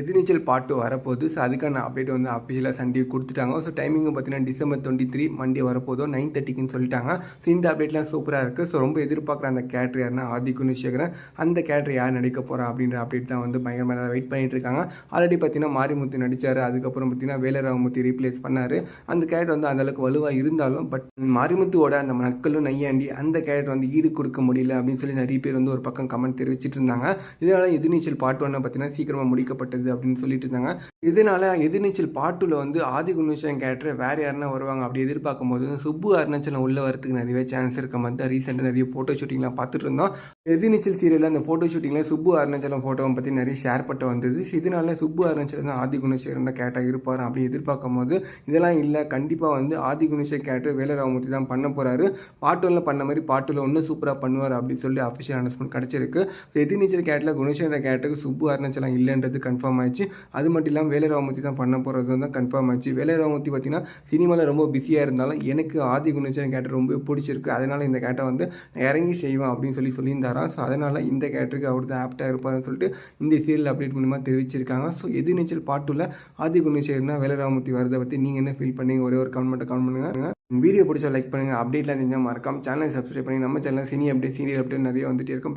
எதிர்நீச்சல் பாட்டு வரப்போகுது. ஸோ அதுக்கான அப்டேட் வந்து அஃபிஷியலாக சண்டே கொடுத்துட்டாங்க. ஸோ டைமிங்கும் பார்த்தீங்கன்னா டிசம்பர் டுவெண்ட்டி த்ரீ மண்டே வரப்போதோ நைன் தேர்ட்டிக்குன்னு சொல்லிட்டாங்க. ஸோ இந்த அப்டேட்லாம் சூப்பராக இருக்குது ஸோ ரொம்ப எதிர்பார்க்குற அந்த கேரக்டர் யாருன்னா ஆதிக்குன்னு சேர்க்குறேன் அந்த கேரக்டர் யார் நடிக்க போகிறா அப்படின்ற அப்டேட் தான் வந்து பயங்கரமாக வெயிட் பண்ணிட்டு இருக்காங்க. ஆல்ரெடி பார்த்தீங்கன்னா மாரிமுத்து நடித்தார் அதுக்கப்புறம் பார்த்தீங்கன்னா வேலராமூர்த்தி ரீப்ளேஸ் பண்ணார். அந்த கேரக்டர் வந்து அந்தளவுக்கு வலுவாக இருந்தாலும் பட் மாரிமுத்துவோட அந்த மக்களும் நையாண்டி அந்த கேரக்டர் வந்து ஈடு கொடுக்க முடியல அப்படின்னு சொல்லி நிறைய பேர் வந்து ஒரு பக்கம் கமெண்ட் தெரிவிச்சிட்டு இருந்தாங்க. இதனால் எதிர்நீச்சல் பாட்டு ஒன்று பார்த்தீங்கன்னா சீக்கிரமாக முடிக்கப்பட்டது. அப்படின்னு சொல்லிட்டு இருந்தாங்க. இதனால எதிர்நீச்சல் பாட்டுல வந்து ஆதி குணேஷன் கேரக்டர் வேற யாருன்னா வருவாங்க அப்படி எதிர்பார்க்கும் போது சுப்பு அருணாச்சலம் உள்ள வரதுக்கு நிறையவே சான்ஸ் இருக்க மாதிரி தான் ரீசெண்டாக நிறைய ஃபோட்டோ ஷூட்டிங்லாம் பார்த்துட்டு இருந்தோம். எதிர்நீச்சல் சீரியலில் அந்த ஃபோட்டோ ஷூட்டிங்கில் சுப்பு அருணாச்சலம் ஃபோட்டோவை பற்றி நிறைய ஷேர் பட்டு வந்தது. இதனால சுப்பு அருணாச்சலம் தான் ஆதி குணேஸ்வரன் கேரக்டர் இருப்பார் அப்படி எதிர்பார்க்கும் போது இதெல்லாம் இல்லை கண்டிப்பாக வந்து ஆதி கேட்டு கேரக்டர் வேலராமூர்த்தி தான் பண்ண போகிறாரு பாட்டுல பண்ண மாதிரி பாட்டுல இன்னும் சூப்பராக பண்ணுவார் அப்படின்னு சொல்லி அஃபிஷியல் அனௌன்ஸ்மெண்ட் கிடச்சிருக்கு. ஸோ எதிர்நீச்சல் கேரக்டரில் குணேஸ்வரன் கேரக்டருக்கு சுப்பு அருணாச்சலம் இல்லைன்றது கன்ஃபார்ம் ஆயிடுச்சு. அது மட்டும் இல்லாமல் வேலை ராமூர்த்தி தான் பண்ண போகிறது தான் கன்ஃபார்ம் ஆச்சு வேலராமூர்த்தி பார்த்தீங்கன்னா சினிமாவில் ரொம்ப பிஸியாக இருந்தாலும் எனக்கு ஆதி குணேஸ்வரன் கேரக்டர் ரொம்ப பிடிச்சிருக்கு. அதனால் இந்த கேரக்டர் வந்து நான் இறங்கி செய்வேன் அப்படின்னு சொல்லி சொல்லியிருந்தாராம். ஸோ அதனால் இந்த கேரக்டருக்கு அவர் தான் ஆப்டாக இருப்பார்னு சொல்லிட்டு இந்த சீரியல் அப்டேட் மூலிமா தெரிவிச்சிருக்காங்க. ஸோ எதிர்நீச்சல் பாட்டுல ஆதி குணேஸ்வரனா வேலராமூர்த்தி வரதை பற்றி நீங்கள் என்ன ஃபீல் பண்ணீங்க? ஒரே ஒரு கமெண்ட் மட்டும் கமெண்ட் பண்ணுங்க. வீடியோ பிடிச்சா லைக் பண்ணுங்கள் அப்டேட்லாம் தெரிஞ்சால் மறக்காம சேனலை சப்ஸ்கிரைப் பண்ணி நம்ம channel cine update serial update நிறைய வந்துட்டே இருக்கும்.